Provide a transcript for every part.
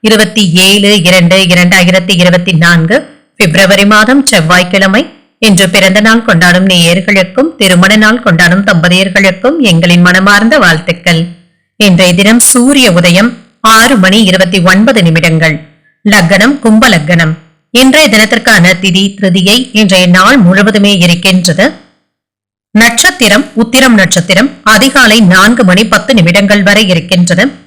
இருபத்தி ஏழு இரண்டு இரண்டாயிரத்தி இருபத்தி நான்கு பிப்ரவரி மாதம் செவ்வாய்க்கிழமை. இன்று பிறந்த நாள் கொண்டாடும் நேயர்களுக்கும் திருமண நாள் கொண்டாடும் தம்பதியர்களுக்கும் எங்களின் மனமார்ந்த வாழ்த்துக்கள். இன்றைய தினம் சூரிய உதயம் ஆறு மணி இருபத்தி ஒன்பது நிமிடங்கள். லக்னம் கும்ப லக்னம் இன்றைய தினத்திற்கான திதி திருதியை இன்றைய நாள் முழுவதுமே இருக்கின்றது. நட்சத்திரம் உத்திரம் நட்சத்திரம் அதிகாலை நான்கு மணி பத்து நிமிடங்கள் வரை இருக்கின்றது.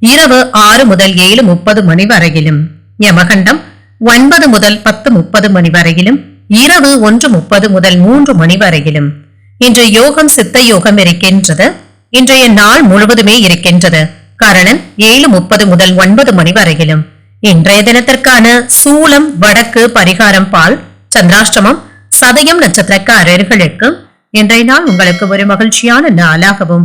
இரவு ஆறு முதல் ஏழு முப்பது மணி வரையிலும். யமகண்டம் ஒன்பது முதல் பத்து முப்பது மணி வரையிலும். இரவு ஒன்று முப்பது முதல் மூன்று மணி வரையிலும். இன்று யோகம் சித்த யோகம் இருக்கின்றது. இன்றைய நாள் முழுவதுமே இருக்கின்றது. கரணன் ஏழு முப்பது முதல் ஒன்பது மணி வரையிலும். இன்றைய தினத்திற்கான சூலம் வடக்கு பரிகாரம் பால் சந்திராஷ்டமம் சதயம் நட்சத்திரக்காரர்களுக்கு இன்றைய நாள் உங்களுக்கு ஒரு மகிழ்ச்சியான நாளாகவும்